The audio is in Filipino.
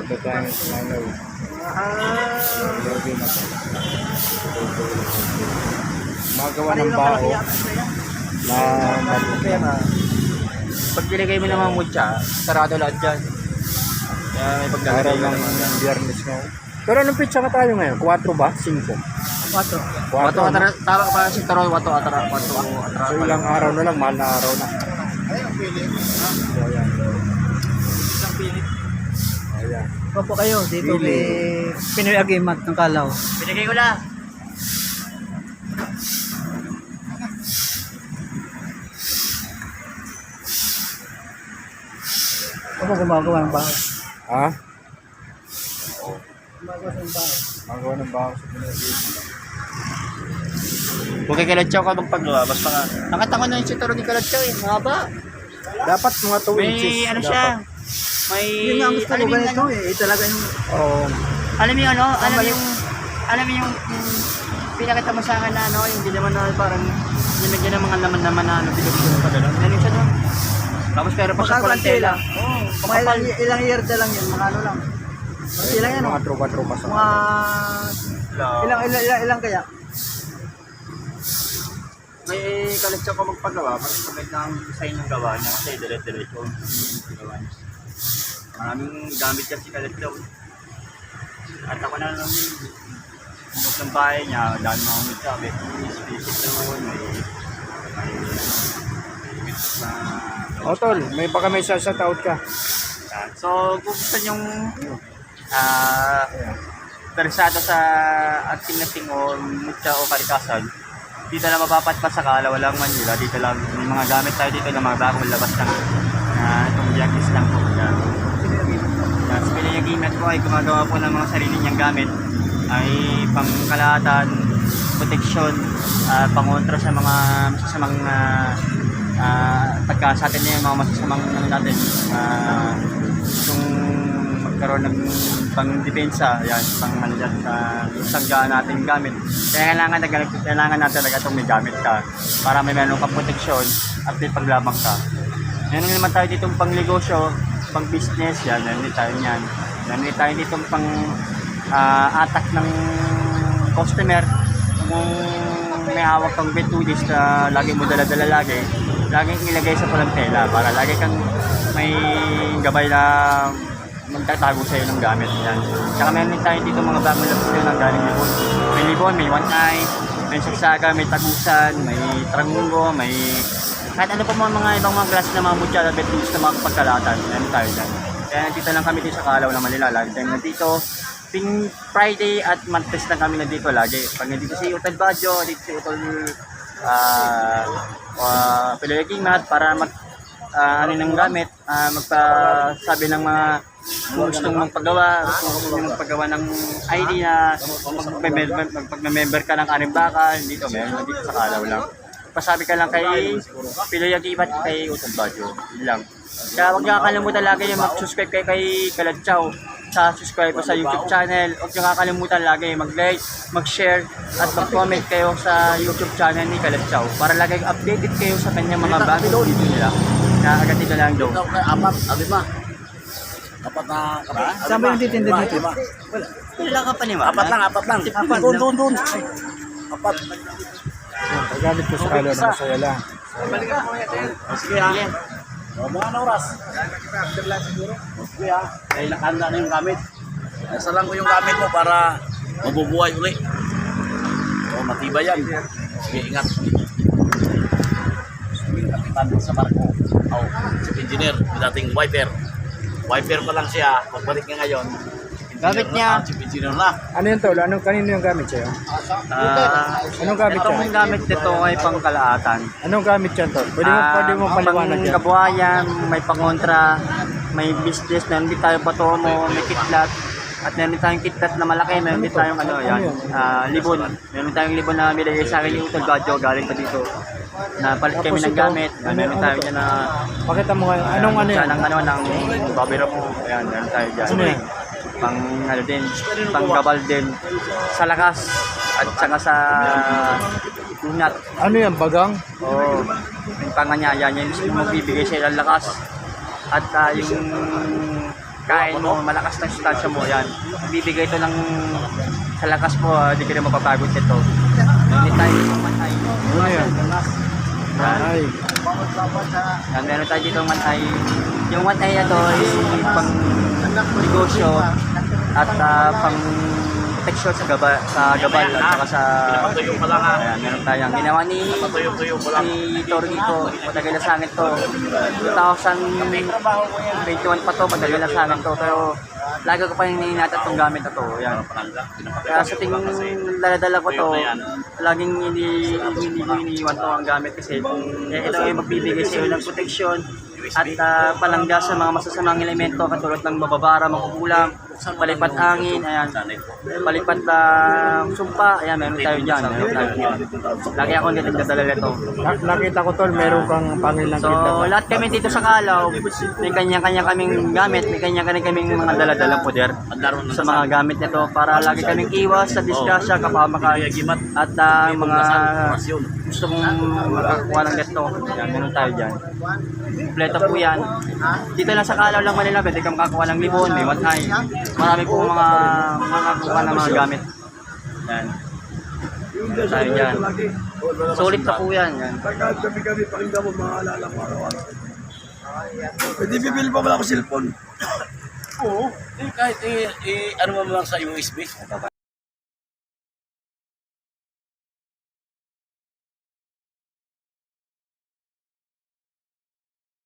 Sa nanaw. Lagi na. Magawa ng bao na matutunan. Pag nilagay mo ng mga mutya, sarado lahat dyan. Kaya may paglalagay ng ng biyernes nga. Pero anong pitsa ka tayo ngayon? 4 ba? 5? 4. 4. Wato atara, tara pa si Taro, wato atara, wato atara. So ilang araw na lang, mahal na araw na. So ayan. Isang pilit. Ayan. Opo kayo, dito Pili. kay Pinoy Agimat ng Kalaw. Binigay ko na. Opo, gumagawa ng bahay. Ha? Gumagawa ng bahay. Magawa ng bao sa Pinoy. Huwag kay Kalatsaw ka magpagawa. Basta nga. Nakatanga na yung si Taro ni Kalatsaw eh. Mahaba. Dapat mga 2 May inches. ano dapat. May... Yun nga ang gusto ko ganito ano? eh. Talaga yung Oo. Alam mo yung ano? Alam mo yung... Alam mo yung... yung pinakita mo sa akin na ano, yung hindi naman na parang nimigyan ng mga laman naman na ano, bilo-bilo pa gano'n. Ano siya doon? Tapos pero pa sa kulantela. Oo, mga ilang, ilang year na lang yun. Mga ano lang. Mga ilang yan. Mga oh. tropa-tropa sa Mga ilang, ilang, ilang, ilang kaya? May kalitsyo ko magpagawa, kasi maganda ang design ng gawa niya kasi dire-diretso yung gawa niya. Maraming gamit kasi kalitsyo. At ako na lang yung bukod ng bahay niya, dahil mga may sabi, may space doon, may may may na O tol, may baka may shout out ka. So, kung gusto nyong ah interesado sa acting na ting o mutya o karikasan, dito lang mapapatpas sa Kalawalang Manila. Dito lang, may mga gamit tayo dito na mga bagong labas ng uh, itong Jackies lang po. Yan. Yan. Piling Gimet po ay gumagawa po ng mga sarili niyang gamit ay pangkalahatan, proteksyon, uh, pangontra sa mga masasamang uh, uh, pagka sa atin yung mga masasamang ano natin, uh, kung magkaroon ng pang-depensa, yan, pang manlat sa sanggaan natin gamit. Kaya kailangan, na- kailangan natin talaga itong may gamit ka para may meron kang proteksyon at may paglabang ka. Meron naman tayo ditong pang negosyo, pang business, yan, din tayo yan. Din tayo ditong pang ah, atak ng customer. Kung may hawak kang betulis na lagi mo dala-dala lagi, laging ilagay sa pulang tela para lagi kang may gabay na magtatago sa'yo ng gamit yan. Tsaka meron din tayo dito mga bagong dito ng galing libon. May libon, may one eye, may saksaga, may tagusan, may trangungo, may kahit ano pa mga, ibang mga glass na mga mutya na betulis na mga pagkalatan. Meron tayo dyan. Kaya nandito lang kami dito sa Kalaw na Manila. Lagi tayong nandito. Ting Friday at Martes lang kami nandito lagi. Pag nandito si Utol Badjo, dito si Utol uh, uh, Pilayagingat para mag ah, ano ng gamit, ah, magpasabi ng mga kung gustong magpagawa, kung magpagawa ng ID na magpag-member ka ng Arimbaka, dito meron dito sa Kalaw lang. Pasabi ka lang kay Piloy Agimat kay Utol Badjo. Yun lang. Kaya huwag kakalimutan lagi yung mag-subscribe kay, kay Kaladchaw sa subscribe ko sa YouTube channel. Huwag niyo kakalimutan lagi mag-like, mag-share, at mag-comment kayo sa YouTube channel ni Kaladchaw para lagi updated kayo sa kanyang mga bagong video nila. Na agad dito lang daw. apat, alima. Apat na, apat, Saan ba yung titinda dito? Lima. Wala ka pa ni Apat lang, apat lang. Apat Doon, lang. doon, doon. Apat. Yung paggamit ko sa kalo na masaya lang. O, Sige ha. Mga anong oras? Sige ha. Ay, nakanda na yung gamit. Nasa lang ko yung gamit mo para mabubuhay uli. O, matibay yan. Sige, ingat. Sige, kapitan sa barko. O, si engineer, dating wiper. Wiper pa lang siya. Pagbalik niya ngayon. Gamit niya. Ano yun tol? Anong kanino yung gamit sa'yo? Ah, Anong gamit itong yan? gamit nito ay pangkalahatan. Anong gamit yan tol? Pwede mo, Ah, pwede mo paliwanag yan. kabuhayan, may pangontra, may business, meron din tayo patomo, may kitlat, at meron din tayong kitlat na malaki, meron din tayong ano, yan, ah, libon. Meron din tayong libon na binigay sa akin ni Utol Gadjo, galing pa dito. Na palit kami Tapos ng ito, gamit, ano- meron ano tayo to? dyan na Pakita mo nga. Anong ano yan? ng ano, ng babero mo. Ayan, meron tayo dyan. Ano yan? Pang ano din, pang gabal din. Sa lakas, at saka sa lunat. Ano yan? Bagang? Oo. yung panganya, yan yung mismo magbibigay sa ilang lakas. At ah, yung kain mo, malakas na sustansya mo, yan. Bibigay ito ng sa lakas mo, ah, hindi ka na mapapagod ito. Sa manay. Ano yan? Ay. Yan, meron tayo dito manay. Yung manay na to is pang negosyo at ah, pang protection sa gaba sa gabal at saka sa Pinapatuyo pa lang. Ayan, meron tayong ginawa ni Tuyo-tuyo pa lang. ni Torito, matagal na sa akin to. 2021 pa to, matagal na sa akin to. Pero lagi ko pa yung ninata itong gamit na to. Yan. Kaya sa tingin daladala ko to, laging hindi, hindi ko iniiwan to ang gamit kasi eh, ito ay magbibigay sa iyo ng proteksyon at ah, palangga sa mga masasamang elemento katulad ng mababara, makukulang, palipat hangin, ayan, palipat na sumpa, ayan, meron tayo dyan, meron tayo dyan. Lagi ako dito nagdadala nito. Na- nakita ko tol, meron kang pangilang So, kita. lahat kami dito sa Kalaw, may kanya-kanya kaming gamit, may kanya-kanya kaming mga daladalang poder sa mga gamit nito para lagi kaming iwas sa disgrasya, kapamakan, at ah, mga gusto kong makakuha ng ganito. Yan, meron tayo dyan. Kompleto po yan. Dito lang sa Kalaw lang Manila, pwede kang makakuha ng libon, may watay. Marami po mga makakuha ng mga gamit. Yan. Meron tayo dyan. Solid na po yan. yan. Gabi-gabi pakinggan mo mga alala mo araw-araw. Pwede bibili pa wala ako cellphone. Oo. Eh, kahit eh, eh, ano mo lang sa USB.